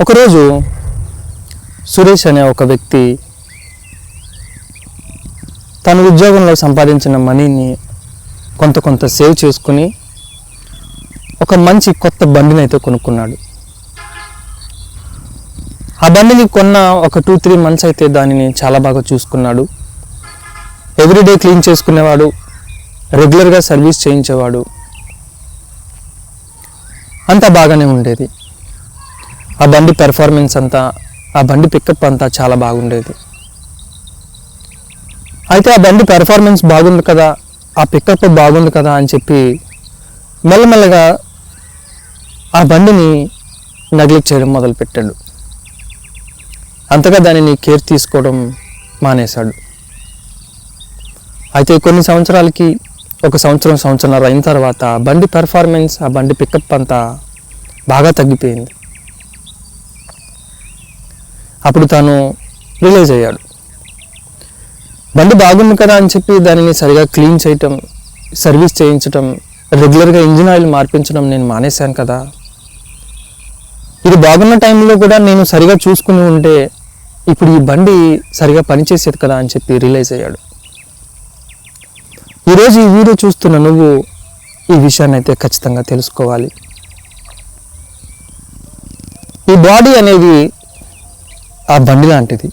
ఒకరోజు సురేష్ అనే ఒక వ్యక్తి తన ఉద్యోగంలో సంపాదించిన మనీని కొంత కొంత సేవ్ చేసుకుని ఒక మంచి కొత్త బండిని అయితే కొనుక్కున్నాడు. ఆ బండిని కొన్న ఒక టూ త్రీ మంత్స్ అయితే దానిని చాలా బాగా చూసుకున్నాడు. ఎవ్రీడే క్లీన్ చేసుకునేవాడు రెగ్యులర్గా సర్వీస్ చేయించేవాడు. అంతా బాగానే ఉండేది. ఆ బండి పెర్ఫార్మెన్స్ అంతా ఆ బండి పికప్ అంతా చాలా బాగుండేది. అయితే ఆ బండి పెర్ఫార్మెన్స్ బాగుంది కదా ఆ పికప్ బాగుంది కదా అని చెప్పి మెల్లమెల్లగా ఆ బండిని నెగ్లెక్ట్ చేయడం మొదలుపెట్టాడు. అంతగా దానిని కేర్ తీసుకోవడం మానేశాడు. అయితే కొన్ని సంవత్సరాలకి ఒక సంవత్సరం సంవత్సరాలు అయిన తర్వాత ఆ బండి పెర్ఫార్మెన్స్ ఆ బండి పికప్ అంతా బాగా తగ్గిపోయింది. అప్పుడు తాను రిలైజ్ అయ్యాడు. బండి బాగుంది కదా అని చెప్పి దానిని సరిగా క్లీన్ చేయటం సర్వీస్ చేయించటం రెగ్యులర్గా ఇంజిన్ ఆయిల్ మార్పించడం నేను మానేశాను కదా. ఇది బాగున్న టైంలో కూడా నేను సరిగా చూసుకుని ఉంటే ఇప్పుడు ఈ బండి సరిగా పనిచేసేది కదా అని చెప్పి రియలైజ్ అయ్యాడు. ఈరోజు ఈ వీడియో చూస్తున్న నువ్వు ఈ విషయాన్ని అయితే ఖచ్చితంగా తెలుసుకోవాలి. ఈ బాడీ అనేది ఆ బండి లాంటిది.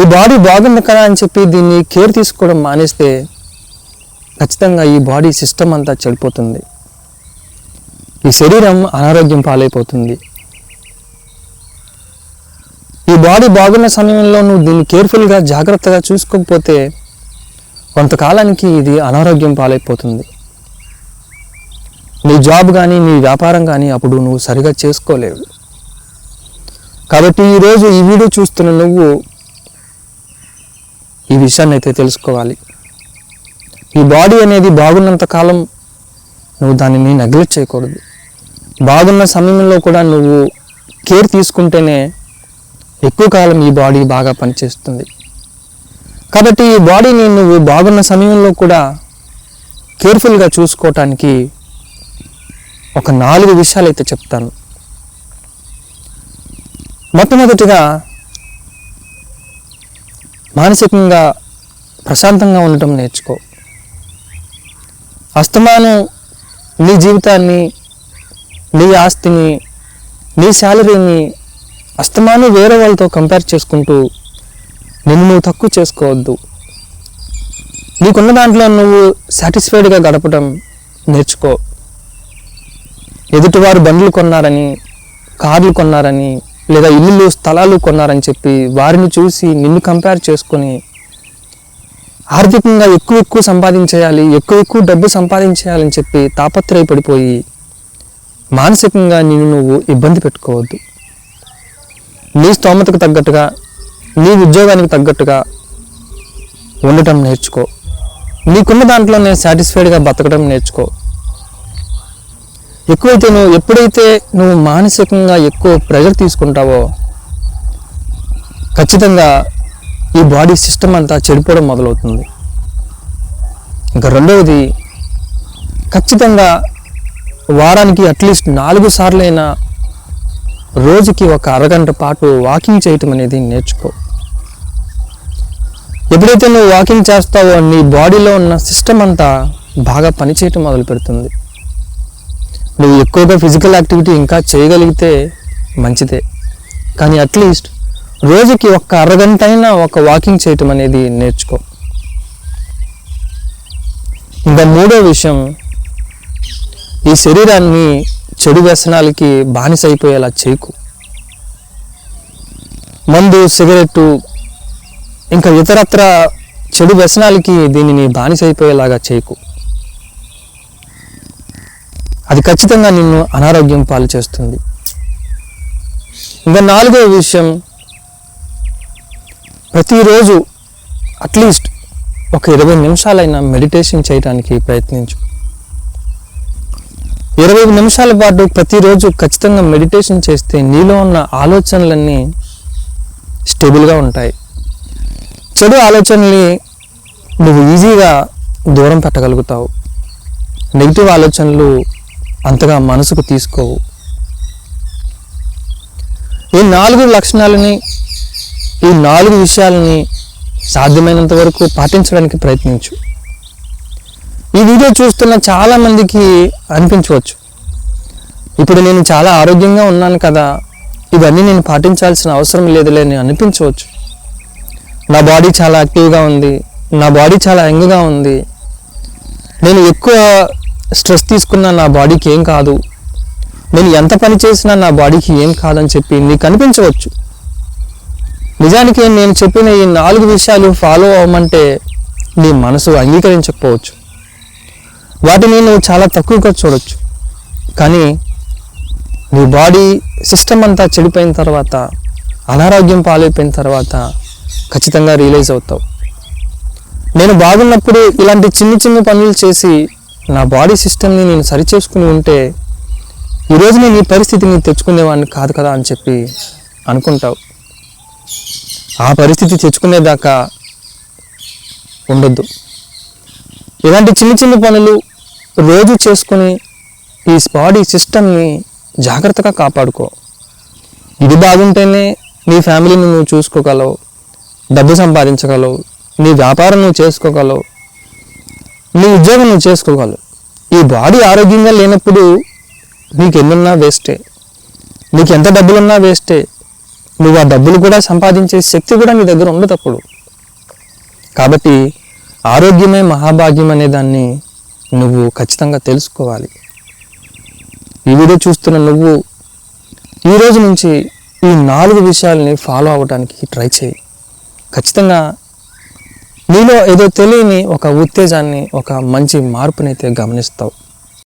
ఈ బాడీ బాగుంది కదా అని చెప్పి దీన్ని కేర్ తీసుకోవడం మానేస్తే ఖచ్చితంగా ఈ బాడీ సిస్టమ్ అంతా చెడిపోతుంది. ఈ శరీరం అనారోగ్యం పాలైపోతుంది. ఈ బాడీ బాగున్న సమయంలో నువ్వు దీన్ని కేర్ఫుల్గా జాగ్రత్తగా చూసుకోకపోతే కొంతకాలానికి ఇది అనారోగ్యం పాలైపోతుంది. నీ జాబ్ కానీ నీ వ్యాపారం కానీ అప్పుడు నువ్వు సరిగా చేసుకోలేవు. కాబట్టి ఈరోజు ఈ వీడియో చూస్తున్న నువ్వు ఈ విషయాన్ని అయితే తెలుసుకోవాలి. ఈ బాడీ అనేది బాగున్నంత కాలం నువ్వు దానిని నెగ్లెక్ట్ చేయకూడదు. బాగున్న సమయంలో కూడా నువ్వు కేర్ తీసుకుంటేనే ఎక్కువ కాలం ఈ బాడీ బాగా పనిచేస్తుంది. కాబట్టి ఈ బాడీని నువ్వు బాగున్న సమయంలో కూడా కేర్ఫుల్గా చూసుకోవటానికి ఒక నాలుగు విషయాలు అయితే చెప్తాను. మొట్టమొదటిగా మానసికంగా ప్రశాంతంగా ఉండటం నేర్చుకో. అస్తమానం నీ జీవితాన్ని నీ ఆస్తిని నీ శాలరీని అస్తమానం వేరే వాళ్ళతో కంపేర్ చేసుకుంటూ నిన్ను నువ్వు తక్కువ చేసుకోవద్దు. నీకున్న దాంట్లో నువ్వు సాటిస్ఫైడ్గా గడపడం నేర్చుకో. ఎదుటివారు బండ్లు కొన్నారని కార్లు కొన్నారని లేదా ఇల్లు స్థలాలు కొన్నారని చెప్పి వారిని చూసి నిన్ను కంపేర్ చేసుకొని ఆర్థికంగా ఎక్కువ ఎక్కువ సంపాదించేయాలి ఎక్కువ ఎక్కువ డబ్బు సంపాదించేయాలని చెప్పి తాపత్రయపడిపోయి మానసికంగా నిన్ను నువ్వు ఇబ్బంది పెట్టుకోవద్దు. నీ స్తోమతకు తగ్గట్టుగా నీ ఉద్యోగానికి తగ్గట్టుగా ఉండటం నేర్చుకో. నీకున్న దాంట్లో నేను సాటిస్ఫైడ్గా బతకడం నేర్చుకో. ఎక్కువైతే నువ్వు ఎప్పుడైతే నువ్వు మానసికంగా ఎక్కువ ప్రెజర్ తీసుకుంటావో ఖచ్చితంగా ఈ బాడీ సిస్టమ్ అంతా చెడిపోవడం మొదలవుతుంది. ఇంకా రెండవది ఖచ్చితంగా వారానికి అట్లీస్ట్ నాలుగు సార్లైనా రోజుకి ఒక అరగంట పాటు వాకింగ్ చేయటం అనేది నేర్చుకో. ఎప్పుడైతే నువ్వు వాకింగ్ చేస్తావో నీ బాడీలో ఉన్న సిస్టమ్ అంతా బాగా పనిచేయటం మొదలు పెడుతుంది నువ్వు ఎక్కువగా ఫిజికల్ యాక్టివిటీ ఇంకా చేయగలిగితే మంచిదే. కానీ అట్లీస్ట్ రోజుకి ఒక్క అరగంట అయినా ఒక వాకింగ్ చేయటం అనేది నేర్చుకో. ఇంకా మూడో విషయం ఈ శరీరాన్ని చెడు వ్యసనాలకి బానిస అయిపోయేలా చేయకు. మందు సిగరెట్టు ఇంకా ఇతరత్ర చెడు వ్యసనాలకి దీనిని బానిస అయిపోయేలాగా చేయకు. అది ఖచ్చితంగా నిన్ను అనారోగ్యం పాలు చేస్తుంది ఇంకా నాలుగో విషయం ప్రతిరోజు అట్లీస్ట్ ఒక ఇరవై నిమిషాలైనా మెడిటేషన్ చేయడానికి ప్రయత్నించు. ఇరవై నిమిషాల పాటు ప్రతిరోజు ఖచ్చితంగా మెడిటేషన్ చేస్తే నీలో ఉన్న ఆలోచనలన్నీ స్టేబుల్గా ఉంటాయి. చెడు ఆలోచనల్ని నువ్వు ఈజీగా దూరం పెట్టగలుగుతావు. నెగిటివ్ ఆలోచనలు అంతగా మనసుకు తీసుకోవు. ఈ నాలుగు లక్షణాలని ఈ నాలుగు విషయాలని సాధ్యమైనంత వరకు పాటించడానికి ప్రయత్నించు. ఈ వీడియో చూస్తున్న చాలా మందికి అనిపించవచ్చు. ఇప్పుడు నేను చాలా ఆరోగ్యంగా ఉన్నాను కదా ఇవన్నీ నేను పాటించాల్సిన అవసరం లేదులే అని అనిపించవచ్చు. నా బాడీ చాలా యాక్టివ్గా ఉంది నా బాడీ చాలా యంగ్గా ఉంది. నేను ఎక్కువ స్ట్రెస్ తీసుకున్నా నా బాడీకి ఏం కాదు. నేను ఎంత పని చేసినా నా బాడీకి ఏం కాదని చెప్పి నీకు అనిపించవచ్చు. నిజానికి నేను చెప్పిన ఈ నాలుగు విషయాలు ఫాలో అవ్వమంటే నీ మనసు అంగీకరించకపోవచ్చు. వాటిని నువ్వు చాలా తక్కువగా చూడొచ్చు. కానీ నీ బాడీ సిస్టమ్ అంతా చెడిపోయిన తర్వాత అనారోగ్యం పాలైపోయిన తర్వాత ఖచ్చితంగా రియలైజ్ అవుతావు. నేను బాగున్నప్పుడు ఇలాంటి చిన్న చిన్న పనులు చేసి నా బాడీ సిస్టమ్ని నేను సరిచేసుకుని ఉంటే ఈరోజు నేను ఈ పరిస్థితిని తెచ్చుకునేవాడిని కాదు కదా అని చెప్పి అనుకుంటావు. ఆ పరిస్థితి తెచ్చుకునేదాకా ఉండొద్దు. ఇలాంటి చిన్న చిన్న పనులు రోజు చేసుకుని ఈ బాడీ సిస్టమ్ని జాగ్రత్తగా కాపాడుకో. ఇది బాగుంటేనే నీ ఫ్యామిలీని నువ్వు చూసుకోగలవు డబ్బు సంపాదించగలవు నీ వ్యాపారం నువ్వు చేసుకోగలవు నీ ఉద్యోగం నువ్వు చేసుకోగలవు ఈ బాడీ ఆరోగ్యంగా లేనప్పుడు నీకు ఎన్నున్నా వేస్టే. నీకు ఎంత డబ్బులున్నా వేస్టే. నువ్వు ఆ డబ్బులు కూడా సంపాదించే శక్తి కూడా నీ దగ్గర ఉండదు అప్పుడు. కాబట్టి ఆరోగ్యమే మహాభాగ్యం అనే దాన్ని నువ్వు ఖచ్చితంగా తెలుసుకోవాలి. ఈ వీడియో చూస్తున్న నువ్వు ఈ రోజు నుంచి ఈ నాలుగు విషయాల్ని ఫాలో అవ్వడానికి ట్రై చేయి. ఖచ్చితంగా నీలో ఏదో తెలియని ఒక ఉత్తేజాన్ని ఒక మంచి మార్పునైతే గమనిస్తావు.